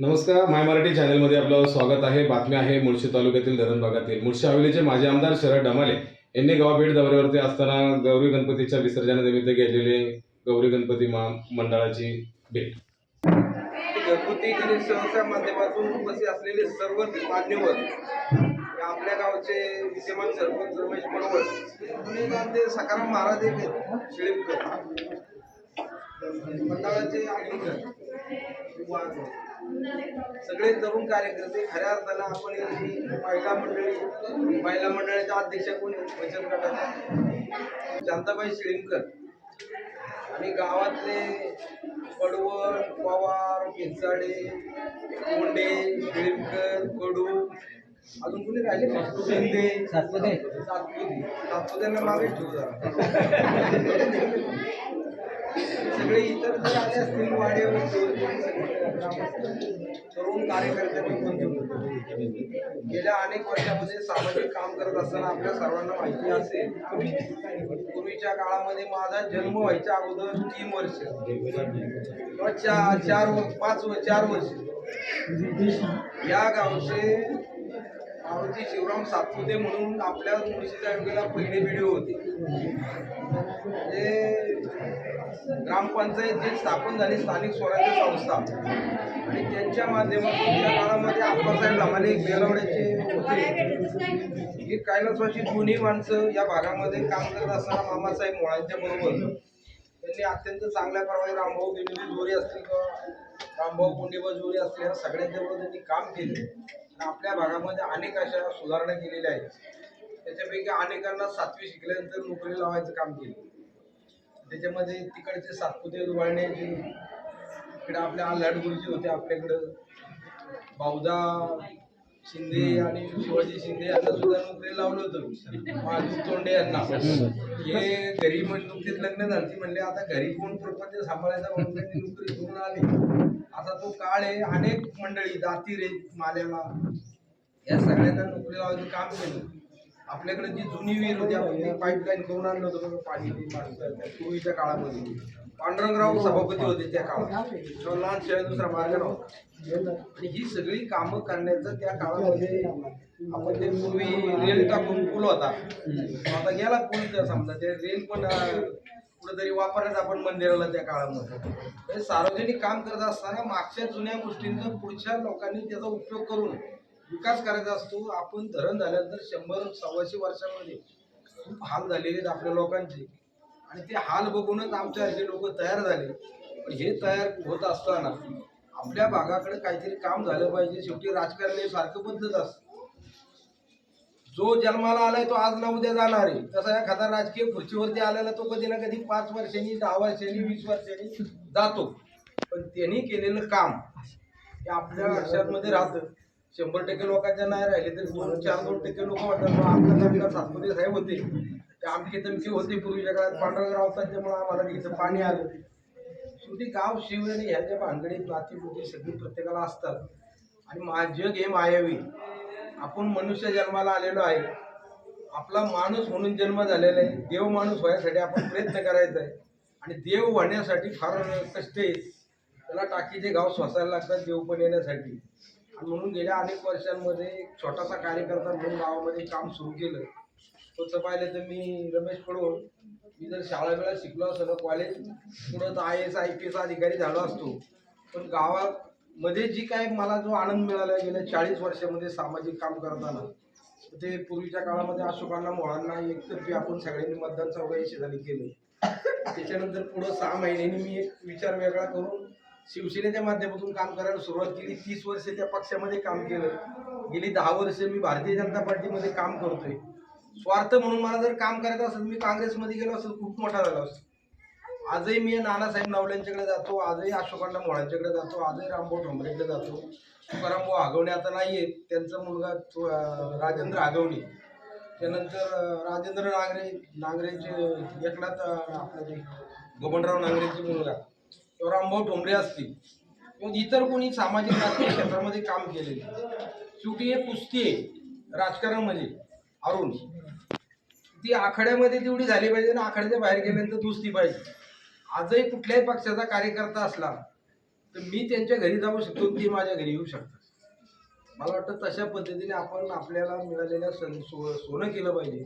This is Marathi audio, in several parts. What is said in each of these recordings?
नमस्कार माय मराठी चॅनलमध्ये आपलं स्वागत आहे. बातमी आहे मुळशी तालुक्यातील धरण भागातील. मुळशी हवेलीचे माजी आमदार शरद डमाले यांनी गावाभेट दौऱ्यावरती असताना गौरी गणपतीच्या विसर्जनानिमित्त गेलेले गौरी गणपती मा मंडळाची भेट. घरगुती गणेशोत्सवाच्या माध्यमातून उपस्थित असलेले सर्व मान्यवर आपल्या गावचे विद्यमान सरपंच रमेश बरोबर पुणेगावचे सकाराम महाराज एक मंडळाचे अग्निकर सगळे तरुण कार्यकर्ते खऱ्या अर्थानं आपण महिला मंडळी महिला मंडळाच्या अध्यक्ष कोण? बचत गटाच्या शांताबाई शिळीमकर. आणि गावातले पडवळ पवार पिंचाडे कोंडे शिळीमकर कडू अजून कोणी राहिले? सातपुते. सातपुते. सातपुत्यांना मागे ठेवू जरा. सगळे इतर असतील वाडे तरुण कार्यकर्त्यांनी पण गेल्या अनेक वर्षामध्ये सामाजिक काम करत असताना आपल्या सर्वांना माहिती असेल पूर्वीच्या काळामध्ये माझा जन्म व्हायच्या अगोदर तीन वर्ष. किंवा चार चार व- पाच व चार वर्ष. या गावचे मारुती शिवराम सातपुते म्हणून आपल्या मुळशीच्या तालुक्याला पहिले व्हिडिओ होते. जे ग्रामपंचायत जी स्थापन झाली स्थानिक स्वराज्य संस्था. आणि त्यांच्या माध्यमातून त्या काळामध्ये आप्पासाहेब लमाले बेलवड्याचे होते. ही कैलासवासी दोन्ही माणसं या भागामध्ये काम करत असताना मामासाहेब मोळांच्या बरोबर. त्यांनी अत्यंत चांगल्या प्रमाणे रामभाऊ दिलेली जोरी असतील किंवा रामभाऊ कुंडीबा जोरी असतील या सगळ्यांच्या बरोबर त्यांनी काम केले. आपल्या भागामध्ये अनेक अशा सुधारणा केलेल्या आहेत. त्याच्यापैकी अनेकांना सातवी शिकल्यानंतर नोकरी लावायचं काम केलं. त्याच्यामध्ये तिकडचे सातपुते वळण्याची इकडे आपल्या आल्हाड गुरुजी होते आपल्याकडं. बावदा शिंदे आणि शिवाजी शिंदे यांना सुद्धा नोकरी लावलं होतं. महादेव तोंडे यांना. हे घरी म्हणजे नुकतीच लग्न झाली. म्हणले आता घरी कोण प्रपंच सांभाळायचा म्हणून त्यांनी नोकरी सोडून आली. आता तो काळ आहे. अनेक मंडळी दाती रे माल्याला. या सगळ्यांना नोकरी लावायचं काम केलं. आपल्याकडे जी जुनी विहीर होती आपण पाईपलाईन करून आणलं होतं पाणी माणसं त्या पूर्वीच्या काळामध्ये. पांडुरंगराव सभापती होते त्या काळात. शिवाय दुसरा मार्ग नव्हता आणि ही सगळी कामं करण्याचं त्या काळामध्ये आपण ते पूर्वी रेल टाकून पूल होता. आता गेला पूल समजा ते रेल पण कुठेतरी वापरण्यात आपण मंदिराला त्या काळामध्ये. सार्वजनिक काम करत असताना मागच्या जुन्या गोष्टींचा पुढच्या लोकांनी त्याचा उपयोग करून विकास करायचा असतो. आपण धरण झाल्यानंतर शंभर सव्वाशे वर्षामध्ये खूप हाल झालेले आहेत आपल्या लोकांचे. आणि ते हाल बघूनच आमच्यासारखे लोक तयार झाले. पण हे तयार होत असताना आपल्या भागाकडे काहीतरी काम झालं पाहिजे. शेवटी राजकारण हे सारखं बदलत असतं. जो जन्माला आलाय तो आज ना उद्या जाणार आहे. तसा एखादा राजकीय खुर्चीवरती आलेला तो कधी ना कधी पाच वर्षांनी दहा वर्षांनी वीस वर्षांनी जातो. पण त्यांनी केलेलं काम हे आपल्या लक्षात राहतं. शंभर टक्के लोकांच्या नाही राहिले तर दोन चार दोन टक्के लोक वाटतात "बा, सातपुते साहेब होते. आमचे तमके होते पूर्वीच्या काळात पांडुरंगराव त्याच्यामुळे आम्हाला इथं पाणी आलं शेवटी गाव शिवणे ह्या ज्या भानगडीत नातीपुती सगळी प्रत्येकाला असतात. आणि मा जग हे मायावी. आपण मनुष्य जन्माला आलेलो आहे. आपला माणूस म्हणून जन्म झालेला आहे. देव माणूस व्हायसाठी आपण प्रयत्न करायचा आहे. आणि देव होण्यासाठी फार कष्ट आहे. त्याला टाकीचे गाव स्वसायला लागतात देव पण येण्यासाठी. आणि म्हणून गेल्या अनेक वर्षांमध्ये एक छोटासा कार्यकर्ता म्हणून गावामध्ये काम सुरू केलं. तसं पाहिलं तर मी रमेशकडून मी जर शाळा वेळा शिकलो असतो ना कॉलेज पुढं तर I S I P S अधिकारी झालो असतो. पण गावामध्ये जी काय मला जो आनंद मिळाला गेल्या चाळीस वर्षामध्ये सामाजिक काम करताना ते पूर्वीच्या काळामध्ये अशोकांना मोळांना एकतर्फी आपण सगळ्यांनी मतदान चौघाही शेजारी केलं. त्याच्यानंतर पुढं सहा महिन्यांनी मी एक विचार वेगळा करून शिवसेनेच्या माध्यमातून काम करायला सुरुवात केली. तीस वर्ष त्या पक्षामध्ये काम केलं. गेली दहा वर्ष मी भारतीय जनता पार्टीमध्ये काम करतोय. स्वार्थ म्हणून मला जर काम करायचं असेल मी काँग्रेसमध्ये गेलो असेल खूप मोठा झाला असतो आजही मी नानासाहेब नावल्यांच्याकडे जातो आजही अशोकांना मोळांच्याकडे जातो आजही रामभाऊ ठोंबरेकडे जातो. तुकारामभाऊ आगवणे आता नाही आहेत त्यांचा मुलगा राजेंद्र आगवणे. त्यानंतर राजेंद्र नांगरे नांगरेचे एकनाथ आपला आपलं ते गोपनराव नांगरेचे मुलगा किंवा रामभाऊ ठोंबरे असतील. किंवा इतर कोणी सामाजिक राजकीय क्षेत्रामध्ये काम केलेले शेवटी हे कुस्ती आहे राजकारण म्हणजे. अरुण ती आखाड्यामध्ये तेवढी झाली पाहिजे आणि आखाड्याच्या बाहेर गेल्यानंतर दुसरी पाहिजे. आजही कुठल्याही पक्षाचा कार्यकर्ता असला तर मी त्यांच्या घरी जाऊ शकतो ती माझ्या घरी येऊ शकतात. मला वाटतं तशा पद्धतीने आपण आपल्याला मिळालेल्या सं सो सोनं केलं पाहिजे.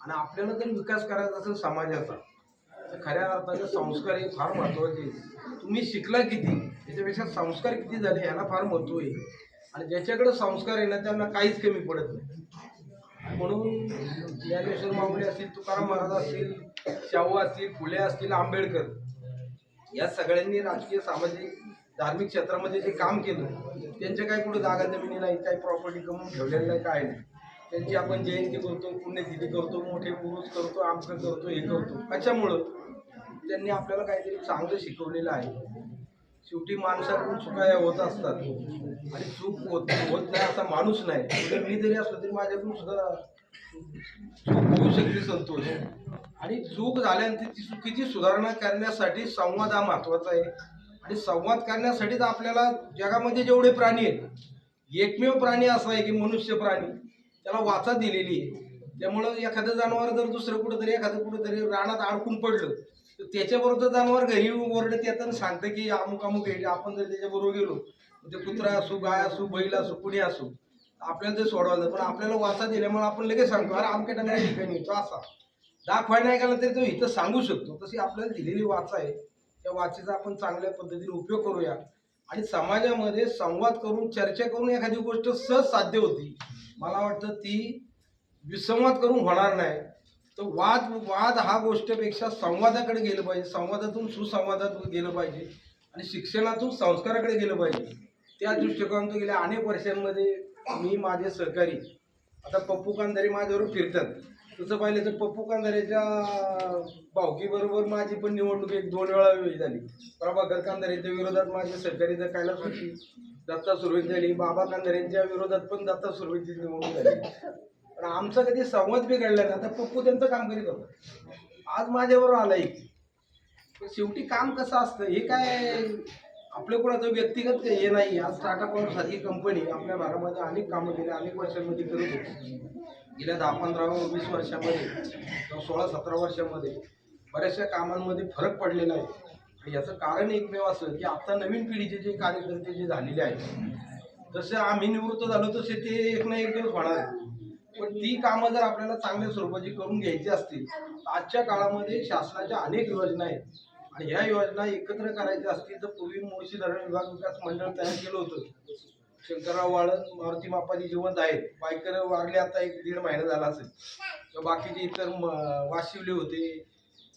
आणि आपल्याला जर विकास करायचा असेल समाजाचा तर खऱ्या अर्थाचे संस्कार हे फार महत्त्वाचे तुम्ही शिकला किती त्याच्यापेक्षा संस्कार किती झाले ह्याला फार महत्त्व आहे. आणि ज्याच्याकडे संस्कार आहे ना त्यांना काहीच कमी पडत नाही. म्हणून ज्ञानेश्वर माऊली असतील तुकाराम महाराज असतील शाहू असतील फुले असतील आंबेडकर या सगळ्यांनी राजकीय सामाजिक धार्मिक क्षेत्रामध्ये जे काम केलं त्यांच्या काही कुठे जागा जमिनी नाही काही प्रॉपर्टी कमवून ठेवलेलं नाही काय नाही. त्यांची आपण जयंती करतो पुण्यतिथी करतो मोठे पुरुष करतो आमचं करतो हे करतो. अशामुळं त्यांनी आपल्याला काहीतरी चांगलं शिकवलेलं आहे. शेवटी माणसाकडून चुका या होत असतात. आणि चूक होत होत नाही असा माणूस नाही. मी जरी असलो तरी माझ्याकडून सुद्धा चूक होऊ शकते संतोष. आणि चूक झाल्यानंतर ती चुकीची सुधारणा करण्यासाठी संवाद हा महत्त्वाचा आहे. आणि संवाद करण्यासाठीच आपल्याला जगामध्ये जेवढे प्राणी आहेत एकमेव प्राणी असा आहे की मनुष्य प्राणी त्याला वाचा दिलेली आहे. त्यामुळं एखादं जनावर जर दुसरं कुठंतरी एखादं कुठंतरी रानात अडकून पडलं त्याच्याबरोबर जनावर घरी ओरडत येतं आणि सांगतं की अमुक अमुक आहे. आपण जर त्याच्याबरोबर गेलो ते कुत्रा असो गाय असो बैल असो कुणी असो आपल्याला ते सोडवायचं पण आपल्याला वाचा दिल्यामुळे आपण लगेच सांगतो अरे आमच्या टाकाच्या ठिकाणी तो असा. दाखवाय नाही गेला तरी तो इथं सांगू शकतो. तशी आपल्याला दिलेली वाचा आहे. त्या वाचेचा आपण चांगल्या पद्धतीने उपयोग करूया. आणि समाजामध्ये संवाद करून चर्चा करून एखादी गोष्ट सहज साध्य होती. मला वाटतं ती विसंवाद करून होणार नाही. तर वाद वाद हा गोष्टीपेक्षा संवादाकडे गेलं पाहिजे. संवादातून सुसंवादात गेलं पाहिजे. आणि शिक्षणातून संस्काराकडे गेलं पाहिजे. त्या दृष्टिकोनातून गेल्या अनेक वर्षांमध्ये मी माझे सहकारी आता पप्पू कांदारे माझ्याबरोबर फिरतात. तसं पाहिलं तर पप्पू कांदारेच्या भावकीबरोबर माझी पण निवडणूक एक दोन वेळा वेळी झाली. प्रभाकर कांदारेच्या विरोधात माझे सहकारी जर कायला होती. दत्ता सुरवेत झाली. बाबा कांदारेंच्या विरोधात पण दत्ता सुरवेची निवडणूक झाली. पण आमचा कधी संवाद बिघडला नाही. आता पप्पू त्यांचं काम करीत होतं आज माझ्यावर आला एक पण शेवटी काम कसं असतं? हे काय आपलं कोणाचं व्यक्तिगत हे नाही. आज टाटा पॉवर सारखी कंपनी आपल्या भागामध्ये अनेक कामं गेल्या अनेक वर्षांमध्ये करत होती. गेल्या दहा पंधरा वीस वर्षामध्ये किंवा सोळा सतरा वर्षामध्ये बऱ्याचशा कामांमध्ये फरक पडलेला आहे. आणि याचं कारण एकमेव असं की आता नवीन पिढीचे जे कार्यकर्ते जे झालेले आहेत जसे आम्ही निवृत्त झालो तसे ते एक ना एक दिवस होणार आहे. पण ती कामं जर आपल्याला चांगल्या स्वरूपाची करून घ्यायची असतील आजच्या काळामध्ये शासनाच्या अनेक योजना आहेत. आणि ह्या योजना एकत्र करायच्या असतील तर पूर्वी मुळशी धरण विभाग विकास मंडळ तयार केलं होतं. शंकरराव वाळन मारुती मापाजी जिवंत आहेत. पायकर वारले आता एक दीड महिना झाला असेल. किंवा बाकीचे इतर म- वाशिवले होते.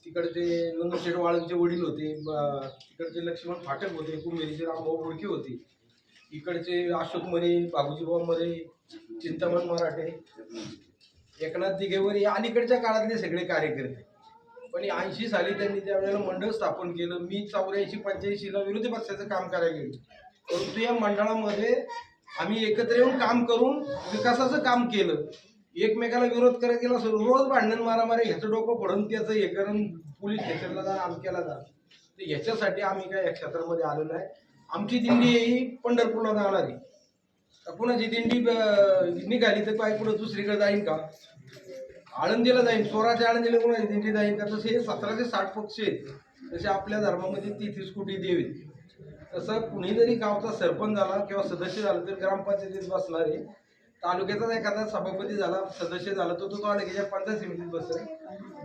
तिकडचे नंदशेठ वाळनचे वडील होते. ब- तिकडचे लक्ष्मण फाटक होते. कुंभेरीचे रामभाऊ बोडके होते. इकडचे अशोक मरे बाबूजीभाऊ मरे चिंतामण मराठे एकनाथ दिघेवर हे अलीकडच्या काळातले सगळे कार्यकर्ते. पण ऐंशी साली त्यांनी त्यावेळेला मंडळ स्थापन केलं. मी चौऱ्याऐंशी पंच्याऐंशीला विरोधी पक्षाचं काम करायला गेलो. परंतु या मंडळामध्ये आम्ही एकत्र येऊन काम करून विकासाचं काम केलं. एकमेकाला विरोध करत गेला असं रोज भांडण मारामारी ह्याचं डोकं पडून त्याचं हे करून पोलीस स्टेशनला जा अमक्याला जा. तर ह्याच्यासाठी आम्ही काय या क्षेत्रामध्ये आलो नाही आमची दिंडी ही पंढरपूरला जाणार आहे. कुणाची दिंडी निघाली तर काय पुढं दुसरीकडे जाईन का? आळंदीला जाईन स्वराच्या आळंदीला कोणाची दिंडी जाईन का? तसे हे सतराशे साठ पक्ष आहेत. तसे आपल्या धर्मामध्ये तेहतीस कोटी देव आहेत. तसं कुणी जरी गावचा सरपंच झाला किंवा सदस्य झाला तर ग्रामपंचायतीत बसणार आहे. तालुक्याचा एखादा सभापती झाला सदस्य झाला तो तो तालुक्याच्या पंचायत समितीत बसेल.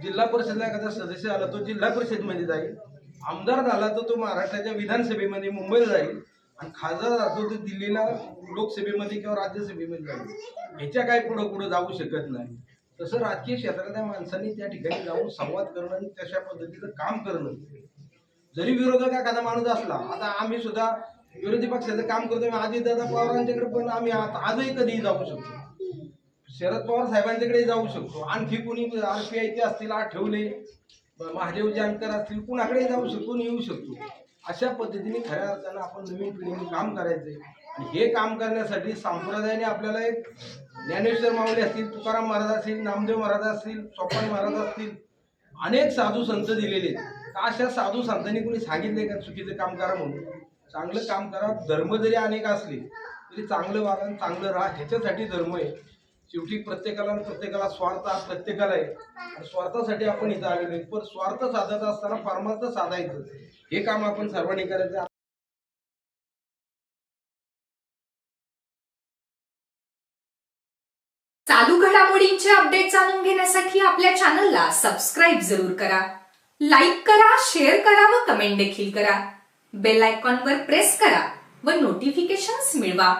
जिल्हा परिषदला एखादा सदस्य झाला तो जिल्हा परिषदमध्ये जाईल. आमदार झाला तर तो महाराष्ट्राच्या विधानसभेमध्ये मुंबईला जाईल आणि खासदार जातो तर दिल्लीला लोकसभेमध्ये किंवा राज्यसभेमध्ये जाईल. ह्याच्या काय पुढं पुढं जाऊ शकत नाही. तसं राजकीय क्षेत्रातल्या माणसांनी त्या ठिकाणी जाऊन संवाद करणं आणि तशा पद्धतीचं काम करणं. जरी विरोधक एखादा माणूस असला आता आम्ही सुद्धा विरोधी पक्षाचं काम करतो आधी दादा पवारांच्याकडे पण आम्ही आता आजही कधीही जाऊ शकतो. शरद पवार साहेबांच्याकडे जाऊ शकतो. आणखी कोणी आर पी आयचे असतील आठवले महादेव जानकर असतील कुणाकडे जाऊ शकतो येऊ शकतो. अशा पद्धतीने खऱ्या अर्थानं आपण नवीन पिढीने काम करायचंय. आणि हे काम करण्यासाठी संप्रदायाने आपल्याला एक ज्ञानेश्वर माऊली असतील तुकाराम महाराज असतील नामदेव महाराज असतील सोपान महाराज असतील अनेक साधू संत दिलेले आहेत. का अशा साधू संतांनी कोणी सांगितले का चुकीचं काम करा म्हणून? चांगलं काम करा धर्म जरी अनेक असले तरी चांगलं वागा चांगलं राहा ह्याच्यासाठी धर्म आहे. शेवटी प्रत्येकाला प्रत्येकाला स्वार्थ हा प्रत्येकाला आहे. स्वार्थासाठी आपण इथं आलेलो पण स्वार्थ साधत असताना परमार्थ साधायचं हे काम आपण सर्वांनी करायचं चालू घडामोडींचे अपडेट जाणून घेण्यासाठी आपल्या चॅनलला सबस्क्राईब जरूर करा. लाईक करा शेअर करा व कमेंट देखील करा. बेल आयकॉनवर प्रेस करा व नोटिफिकेशन मिळवा.